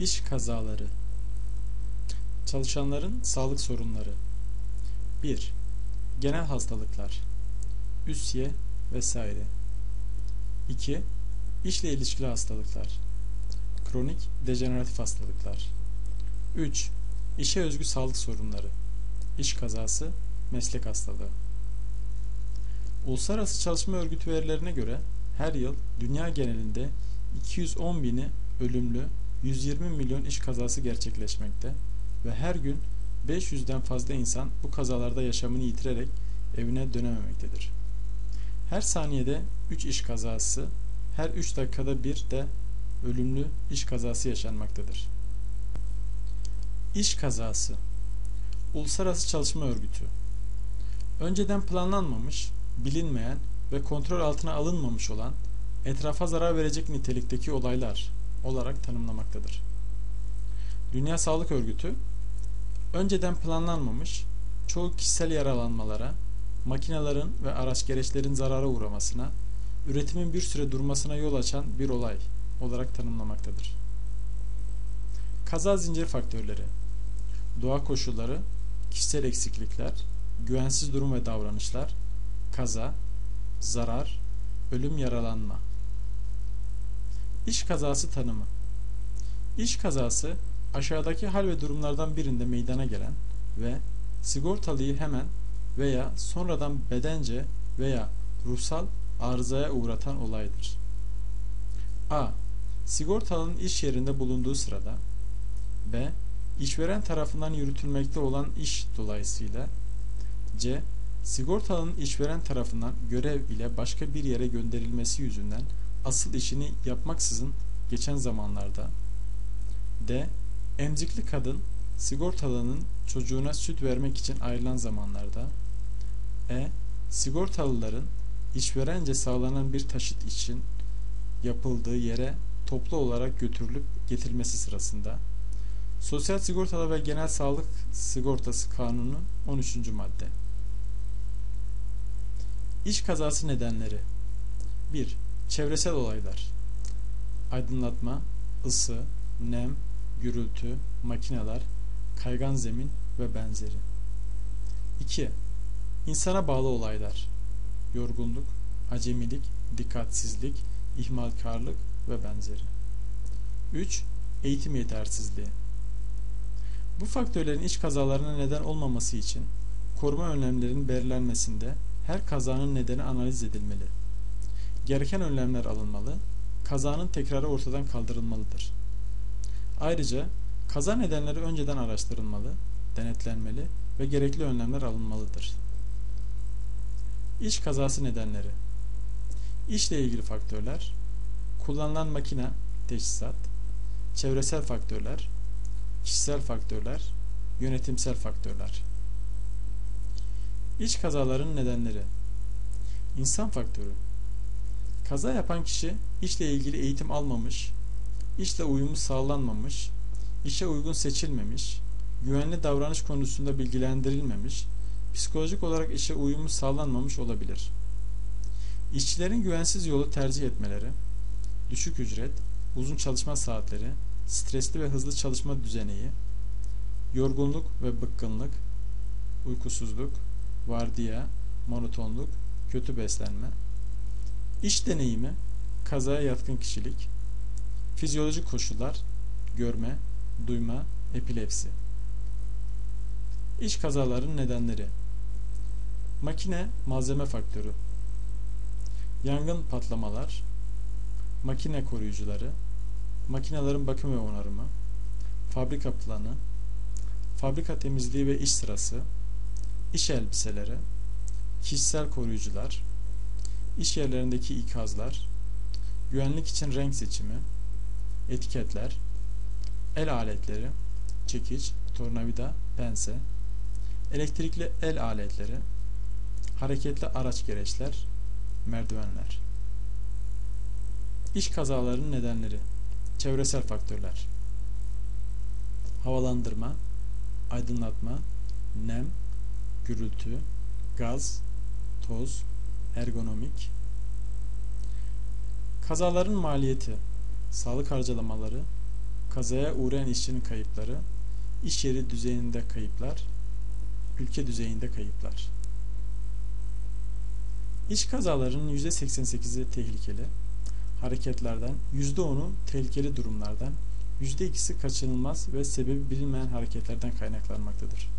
İş kazaları Çalışanların sağlık sorunları 1. Genel hastalıklar Üsye vesaire 2. İşle ilişkili hastalıklar Kronik dejeneratif hastalıklar 3. İşe özgü sağlık sorunları İş kazası, meslek hastalığı Uluslararası Çalışma Örgütü verilerine göre her yıl dünya genelinde 210 bini ölümlü 120 milyon iş kazası gerçekleşmekte ve her gün 500'den fazla insan bu kazalarda yaşamını yitirerek evine dönememektedir. Her saniyede 3 iş kazası, her 3 dakikada bir de ölümlü iş kazası yaşanmaktadır. İş kazası Uluslararası Çalışma Örgütü Önceden planlanmamış, bilinmeyen ve kontrol altına alınmamış olan etrafa zarar verecek nitelikteki olaylar olarak tanımlamaktadır. Dünya Sağlık Örgütü önceden planlanmamış çoğu kişisel yaralanmalara, makinelerin ve araç gereçlerin zarara uğramasına, üretimin bir süre durmasına yol açan bir olay olarak tanımlamaktadır. Kaza zincir faktörleri Doğa koşulları, kişisel eksiklikler, güvensiz durum ve davranışlar, kaza, zarar, ölüm yaralanma. İş kazası tanımı İş kazası aşağıdaki hal ve durumlardan birinde meydana gelen ve sigortalıyı hemen veya sonradan bedence veya ruhsal arızaya uğratan olaydır. A. Sigortalının iş yerinde bulunduğu sırada B. İşveren tarafından yürütülmekte olan iş dolayısıyla C. Sigortalının işveren tarafından görev ile başka bir yere gönderilmesi yüzünden asıl işini yapmaksızın geçen zamanlarda D. Emzikli kadın sigortalının çocuğuna süt vermek için ayrılan zamanlarda E. Sigortalıların işverence sağlanan bir taşıt için yapıldığı yere toplu olarak götürülüp getirilmesi sırasında Sosyal Sigortalar ve Genel Sağlık Sigortası Kanunu 13. madde İş kazası nedenleri 1. Çevresel olaylar Aydınlatma, ısı, nem, gürültü, makineler, kaygan zemin ve benzeri 2. İnsana bağlı olaylar Yorgunluk, acemilik, dikkatsizlik, ihmalkarlık ve benzeri 3. Eğitim yetersizliği Bu faktörlerin iş kazalarına neden olmaması için koruma önlemlerinin belirlenmesinde her kazanın nedeni analiz edilmeli. Gereken önlemler alınmalı, kazanın tekrarı ortadan kaldırılmalıdır. Ayrıca kaza nedenleri önceden araştırılmalı, denetlenmeli ve gerekli önlemler alınmalıdır. İş kazası nedenleri İşle ilgili faktörler Kullanılan makine, teçhizat Çevresel faktörler Kişisel faktörler Yönetimsel faktörler İş kazalarının nedenleri İnsan faktörü Kaza yapan kişi işle ilgili eğitim almamış, işle uyumu sağlanmamış, işe uygun seçilmemiş, güvenli davranış konusunda bilgilendirilmemiş, psikolojik olarak işe uyumu sağlanmamış olabilir. İşçilerin güvensiz yolu tercih etmeleri, düşük ücret, uzun çalışma saatleri, stresli ve hızlı çalışma düzeneyi, yorgunluk ve bıkkınlık, uykusuzluk, vardiya, monotonluk, kötü beslenme, iş deneyimi, kazaya yatkın kişilik, fizyolojik koşullar, görme, duyma, epilepsi. İş kazalarının nedenleri Makine malzeme faktörü Yangın patlamalar Makine koruyucuları Makinelerin bakım ve onarımı Fabrika planı Fabrika temizliği ve iş sırası iş elbiseleri, kişisel koruyucular, iş yerlerindeki ikazlar, güvenlik için renk seçimi, etiketler, el aletleri, çekiç, tornavida, pense, elektrikli el aletleri, hareketli araç gereçler, merdivenler. İş kazalarının nedenleri, çevresel faktörler, havalandırma, aydınlatma, nem, gürültü, gaz, toz, ergonomik. Kazaların maliyeti, sağlık harcamaları, kazaya uğrayan işçinin kayıpları, iş yeri düzeyinde kayıplar, ülke düzeyinde kayıplar. İş kazalarının %88'i tehlikeli, hareketlerden, %10'u tehlikeli durumlardan, %2'si kaçınılmaz ve sebebi bilinmeyen hareketlerden kaynaklanmaktadır.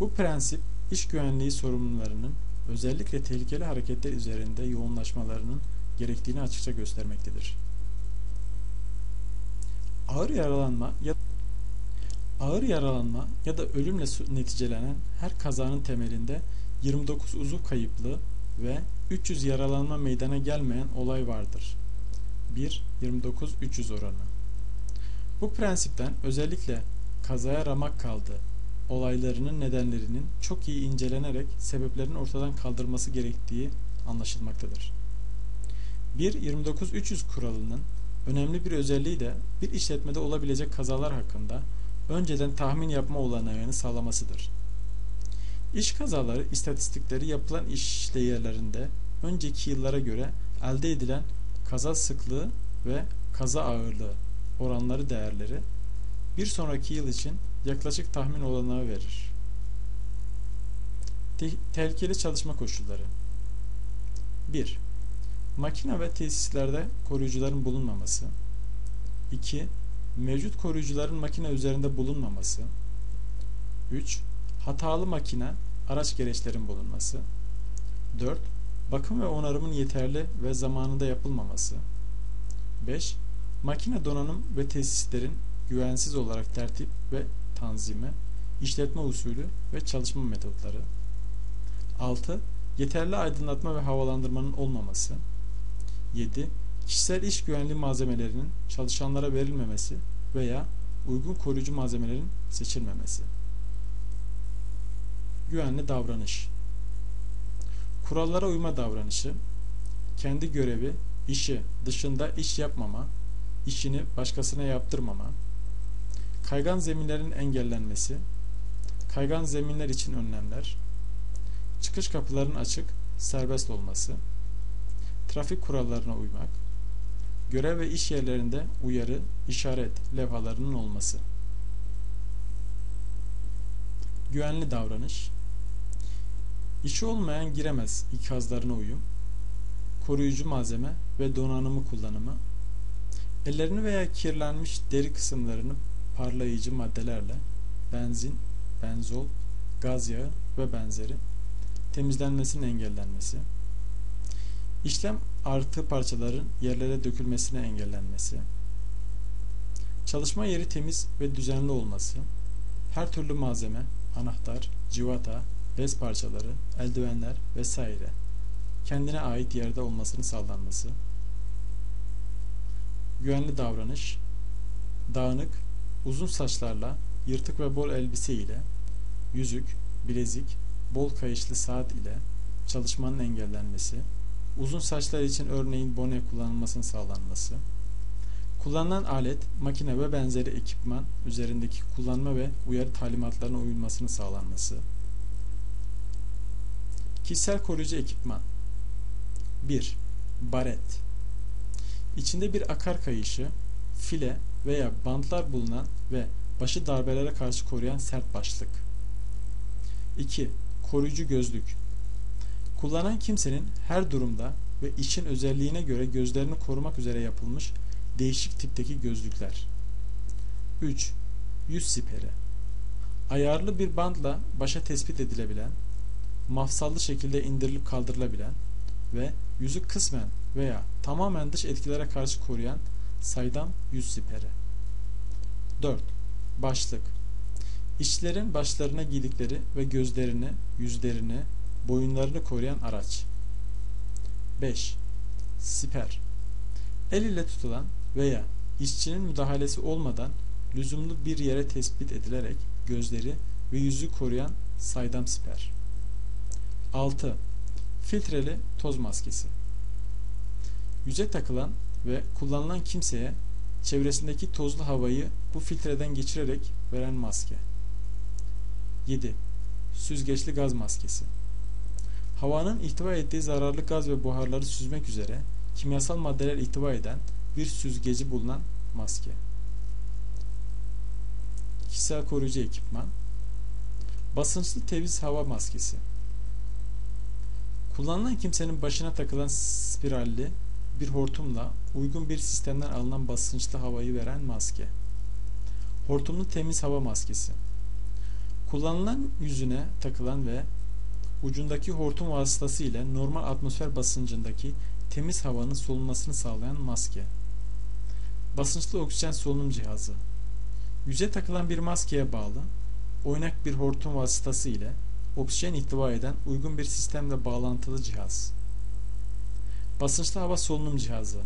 Bu prensip iş güvenliği sorumlularının özellikle tehlikeli hareketler üzerinde yoğunlaşmalarının gerektiğini açıkça göstermektedir. Ağır yaralanma ya ağır yaralanma ya da ölümle neticelenen her kazanın temelinde 29 uzuv kayıplı ve 300 yaralanma meydana gelmeyen olay vardır. 1 29 300 oranı. Bu prensipten özellikle kazaya ramak kaldı olaylarının nedenlerinin çok iyi incelenerek sebeplerin ortadan kaldırılması gerektiği anlaşılmaktadır. 1.29.300 kuralının önemli bir özelliği de bir işletmede olabilecek kazalar hakkında önceden tahmin yapma olanağını sağlamasıdır. İş kazaları istatistikleri yapılan işleyerlerinde önceki yıllara göre elde edilen kaza sıklığı ve kaza ağırlığı oranları değerleri bir sonraki yıl için yaklaşık tahmin olanağı verir. Te tehlikeli çalışma koşulları 1. Makine ve tesislerde koruyucuların bulunmaması 2. Mevcut koruyucuların makine üzerinde bulunmaması 3. Hatalı makine, araç gereçlerin bulunması 4. Bakım ve onarımın yeterli ve zamanında yapılmaması 5. Makine donanım ve tesislerin güvensiz olarak tertip ve tanzimi, işletme usulü ve çalışma metotları. 6. Yeterli aydınlatma ve havalandırmanın olmaması. 7. Kişisel iş güvenliği malzemelerinin çalışanlara verilmemesi veya uygun koruyucu malzemelerin seçilmemesi. Güvenli davranış. Kurallara uyma davranışı, kendi görevi, işi dışında iş yapmama, işini başkasına yaptırmama, Kaygan zeminlerin engellenmesi, kaygan zeminler için önlemler, çıkış kapılarının açık, serbest olması, trafik kurallarına uymak, görev ve iş yerlerinde uyarı, işaret levhalarının olması. Güvenli davranış, işi olmayan giremez ikazlarına uyum, koruyucu malzeme ve donanımı kullanımı, ellerini veya kirlenmiş deri kısımlarını parlayıcı maddelerle benzin, benzol, gaz yağı ve benzeri temizlenmesinin engellenmesi, işlem artı parçaların yerlere dökülmesine engellenmesi, çalışma yeri temiz ve düzenli olması, her türlü malzeme, anahtar, civata, bez parçaları, eldivenler vesaire kendine ait yerde olmasını sağlanması, güvenli davranış, dağınık Uzun saçlarla, yırtık ve bol elbise ile, yüzük, bilezik, bol kayışlı saat ile çalışmanın engellenmesi, uzun saçlar için örneğin bone kullanılmasının sağlanması, kullanılan alet, makine ve benzeri ekipman üzerindeki kullanma ve uyarı talimatlarına uyulmasının sağlanması, kişisel koruyucu ekipman 1. Baret İçinde bir akar kayışı, file veya bantlar bulunan ve başı darbelere karşı koruyan sert başlık. 2. Koruyucu gözlük. Kullanan kimsenin her durumda ve işin özelliğine göre gözlerini korumak üzere yapılmış değişik tipteki gözlükler. 3. Yüz siperi. Ayarlı bir bandla başa tespit edilebilen, mafsallı şekilde indirilip kaldırılabilen ve yüzü kısmen veya tamamen dış etkilere karşı koruyan saydam yüz siperi. 4. Başlık İşçilerin başlarına giydikleri ve gözlerini, yüzlerini, boyunlarını koruyan araç. 5. Siper El ile tutulan veya işçinin müdahalesi olmadan lüzumlu bir yere tespit edilerek gözleri ve yüzü koruyan saydam siper. 6. Filtreli toz maskesi Yüze takılan ve kullanılan kimseye çevresindeki tozlu havayı bu filtreden geçirerek veren maske. 7. Süzgeçli gaz maskesi. Havanın ihtiva ettiği zararlı gaz ve buharları süzmek üzere kimyasal maddeler ihtiva eden bir süzgeci bulunan maske. kişisel koruyucu ekipman, basınçlı temiz hava maskesi, kullanılan kimsenin başına takılan spiralli bir hortumla uygun bir sistemden alınan basınçlı havayı veren maske, hortumlu temiz hava maskesi, kullanılan yüzüne takılan ve ucundaki hortum vasıtası ile normal atmosfer basıncındaki temiz havanın solunmasını sağlayan maske, basınçlı oksijen solunum cihazı, yüze takılan bir maskeye bağlı, oynak bir hortum vasıtası ile oksijen ihtiva eden uygun bir sistemle bağlantılı cihaz, basınçlı hava solunum cihazı,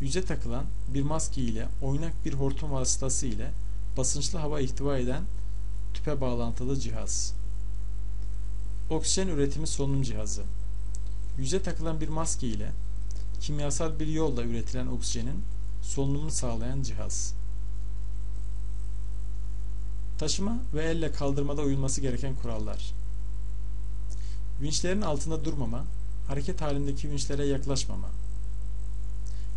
yüze takılan bir maske ile oynak bir hortum vasıtası ile basınçlı hava ihtiva eden tüpe bağlantılı cihaz, oksijen üretimi solunum cihazı, yüze takılan bir maske ile kimyasal bir yolla üretilen oksijenin solunumunu sağlayan cihaz. Taşıma ve elle kaldırmada uyulması gereken kurallar. Vinçlerin altında durmama, hareket halindeki vinçlere yaklaşmama.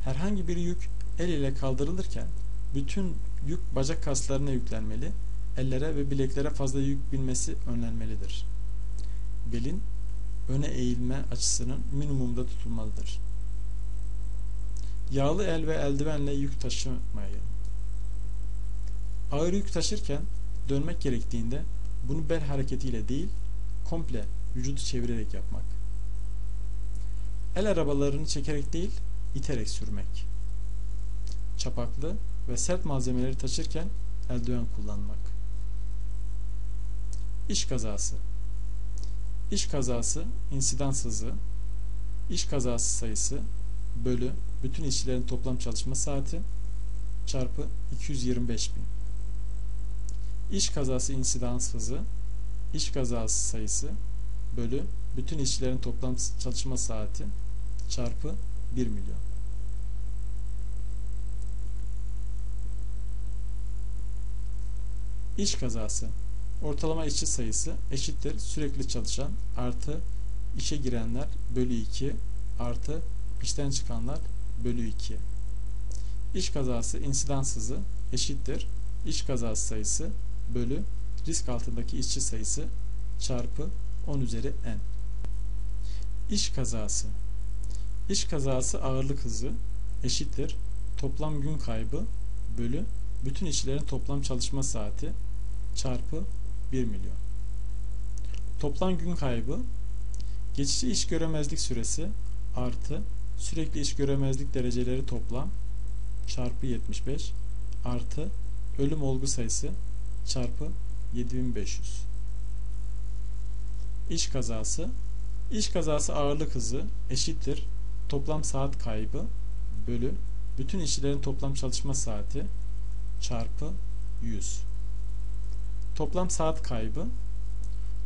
Herhangi bir yük el ile kaldırılırken bütün yük bacak kaslarına yüklenmeli, ellere ve bileklere fazla yük binmesi önlenmelidir. Belin öne eğilme açısının minimumda tutulmalıdır. Yağlı el ve eldivenle yük taşımayın. Ağır yük taşırken dönmek gerektiğinde bunu bel hareketiyle değil, komple vücudu çevirerek yapmak. El arabalarını çekerek değil, iterek sürmek. Çapaklı ve sert malzemeleri taşırken eldiven kullanmak. İş kazası İş kazası insidans hızı, iş kazası sayısı bölü bütün işçilerin toplam çalışma saati çarpı 225 bin. İş kazası insidans hızı, iş kazası sayısı bölü bütün işçilerin toplam çalışma saati çarpı 1 milyon. İş kazası ortalama işçi sayısı eşittir sürekli çalışan artı işe girenler bölü 2 artı işten çıkanlar bölü 2. İş kazası insidans hızı eşittir iş kazası sayısı bölü risk altındaki işçi sayısı çarpı 10 üzeri n. İş kazası İş kazası ağırlık hızı eşittir toplam gün kaybı bölü bütün işçilerin toplam çalışma saati çarpı 1 milyon. Toplam gün kaybı geçici iş göremezlik süresi artı sürekli iş göremezlik dereceleri toplam çarpı 75 artı ölüm olgu sayısı çarpı 7500. İş kazası İş kazası ağırlık hızı eşittir toplam saat kaybı bölü bütün işçilerin toplam çalışma saati çarpı 100. Toplam saat kaybı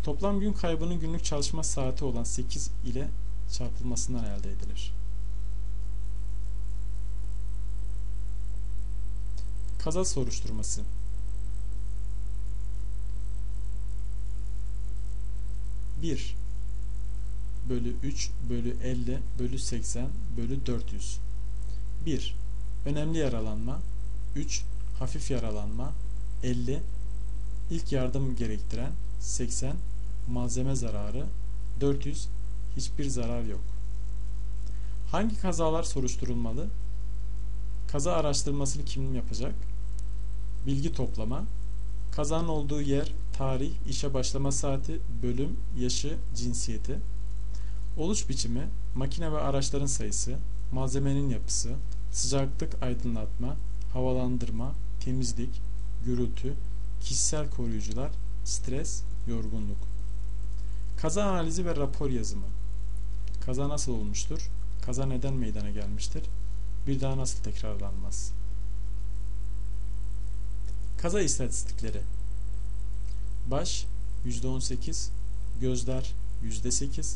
toplam gün kaybının günlük çalışma saati olan 8 ile çarpılmasından elde edilir. Kaza soruşturması bir bölü 3 bölü 50 bölü 80 bölü 400 1. Önemli yaralanma 3. Hafif yaralanma 50 ilk yardım gerektiren 80 malzeme zararı 400 hiçbir zarar yok. Hangi kazalar soruşturulmalı? Kaza araştırmasını kim yapacak? Bilgi toplama, kazanın olduğu yer, tarih, işe başlama saati, bölüm, yaşı, cinsiyeti, oluş biçimi, makine ve araçların sayısı, malzemenin yapısı, sıcaklık aydınlatma, havalandırma, temizlik, gürültü, kişisel koruyucular, stres, yorgunluk. Kaza analizi ve rapor yazımı. Kaza nasıl olmuştur? Kaza neden meydana gelmiştir? Bir daha nasıl tekrarlanmaz? Kaza istatistikleri. Baş %18, gözler %8,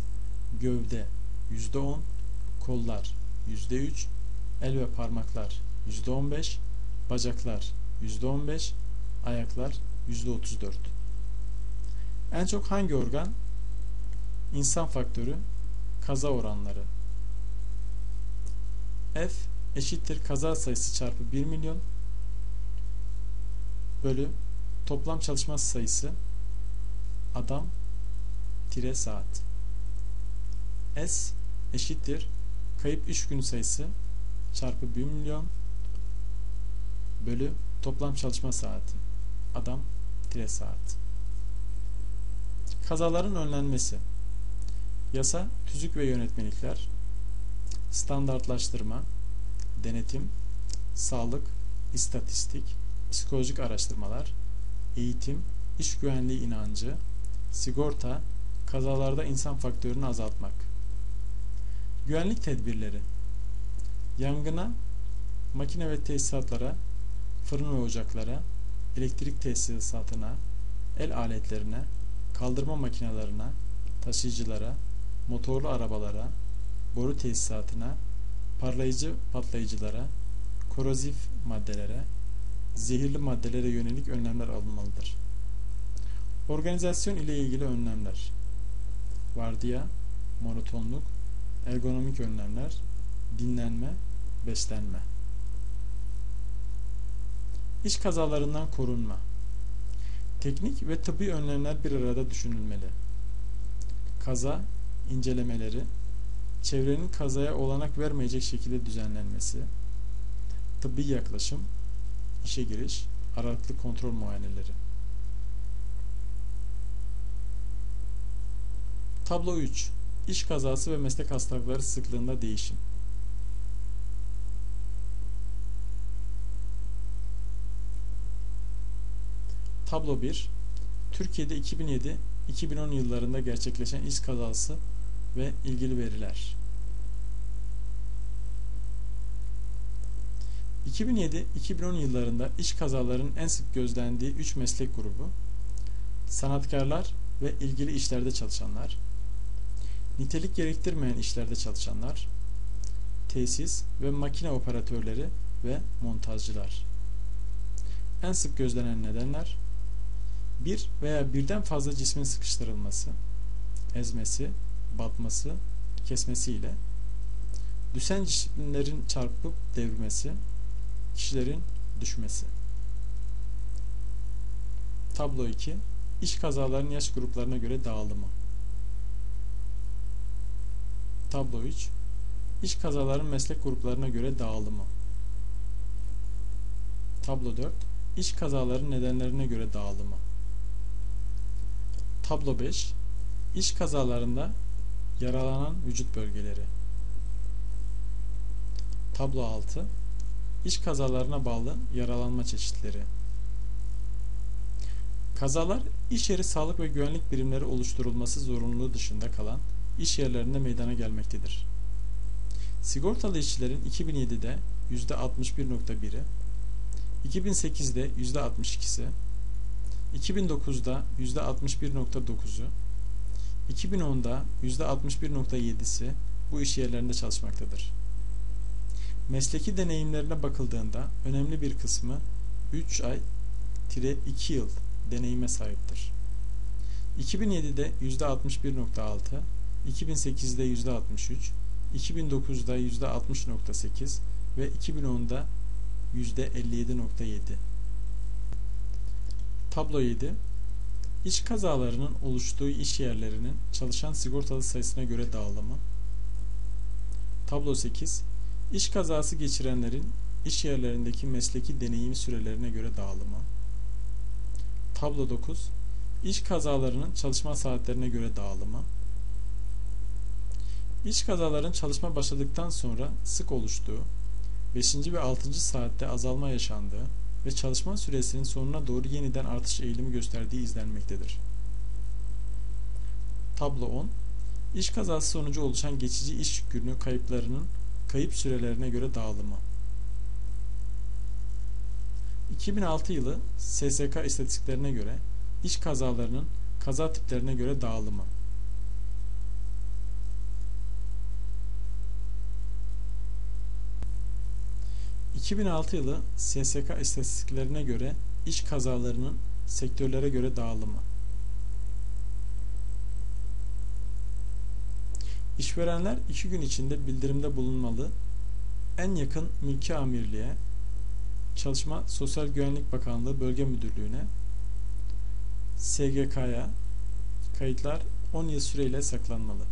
gövde %10, kollar %3, el ve parmaklar %15, bacaklar %15, ayaklar %34. En çok hangi organ? İnsan faktörü, kaza oranları. F eşittir kaza sayısı çarpı 1 milyon bölü toplam çalışma sayısı adam tire saat. S eşittir kayıp iş günü sayısı çarpı 1 milyon bölü toplam çalışma saati adam tire saat. Kazaların önlenmesi yasa, tüzük ve yönetmelikler standartlaştırma, denetim, sağlık, istatistik, psikolojik araştırmalar, eğitim, iş güvenliği inancı, sigorta, kazalarda insan faktörünü azaltmak. Güvenlik tedbirleri Yangına, makine ve tesisatlara, fırın ve ocaklara, elektrik tesisatına, el aletlerine, kaldırma makinelerine, taşıyıcılara, motorlu arabalara, boru tesisatına, parlayıcı patlayıcılara, korozif maddelere, zehirli maddelere yönelik önlemler alınmalıdır. Organizasyon ile ilgili önlemler Vardiya, monotonluk, ergonomik önlemler, dinlenme, beslenme. İş kazalarından korunma Teknik ve tıbbi önlemler bir arada düşünülmeli. Kaza, incelemeleri, çevrenin kazaya olanak vermeyecek şekilde düzenlenmesi, tıbbi yaklaşım, işe giriş, aralıklı kontrol muayeneleri. Tablo 3. İş kazası ve meslek hastalıkları sıklığında değişim. Tablo 1. Türkiye'de 2007-2010 yıllarında gerçekleşen iş kazası ve ilgili veriler. 2007-2010 yıllarında iş kazalarının en sık gözlendiği 3 meslek grubu sanatkarlar ve ilgili işlerde çalışanlar, nitelik gerektirmeyen işlerde çalışanlar, tesis ve makine operatörleri ve montajcılar. En sık gözlenen nedenler bir veya birden fazla cismin sıkıştırılması, ezmesi, batması, kesmesi ile düşen cisimlerin çarpıp devirmesi, kişilerin düşmesi. Tablo 2 İş kazalarının yaş gruplarına göre dağılımı. Tablo 3 İş kazaların meslek gruplarına göre dağılımı. Tablo 4 İş kazaların nedenlerine göre dağılımı. Tablo 5 İş kazalarında yaralanan vücut bölgeleri. Tablo 6 İş kazalarına bağlı yaralanma çeşitleri. Kazalar iş yeri sağlık ve güvenlik birimleri oluşturulması zorunluluğu dışında kalan iş yerlerinde meydana gelmektedir. Sigortalı işçilerin 2007'de %61.1'i, 2008'de %62'si, 2009'da %61.9'u, 2010'da %61.7'si bu iş yerlerinde çalışmaktadır. Mesleki deneyimlerine bakıldığında önemli bir kısmı 3 ay 2 yıl deneyime sahiptir. 2007'de %61.6, 2008'de %63, 2009'da %60.8 ve 2010'da %57.7. Tablo 7 İş kazalarının oluştuğu iş yerlerinin çalışan sigortalı sayısına göre dağılımı. Tablo 8 İş kazası geçirenlerin iş yerlerindeki mesleki deneyim sürelerine göre dağılımı. Tablo 9 İş kazalarının çalışma saatlerine göre dağılımı. İş kazaların çalışma başladıktan sonra sık oluştuğu, 5. ve 6. saatte azalma yaşandığı ve çalışma süresinin sonuna doğru yeniden artış eğilimi gösterdiği izlenmektedir. Tablo 10 İş kazası sonucu oluşan geçici iş yükünü kayıplarının kayıp sürelerine göre dağılımı. 2006 yılı SSK istatistiklerine göre iş kazalarının kaza tiplerine göre dağılımı. ...2006 yılı SSK istatistiklerine göre iş kazalarının sektörlere göre dağılımı. İşverenler iki gün içinde bildirimde bulunmalı. En yakın mülki amirliğe, Çalışma Sosyal Güvenlik Bakanlığı Bölge Müdürlüğü'ne SGK'ya kayıtlar 10 yıl süreyle saklanmalı.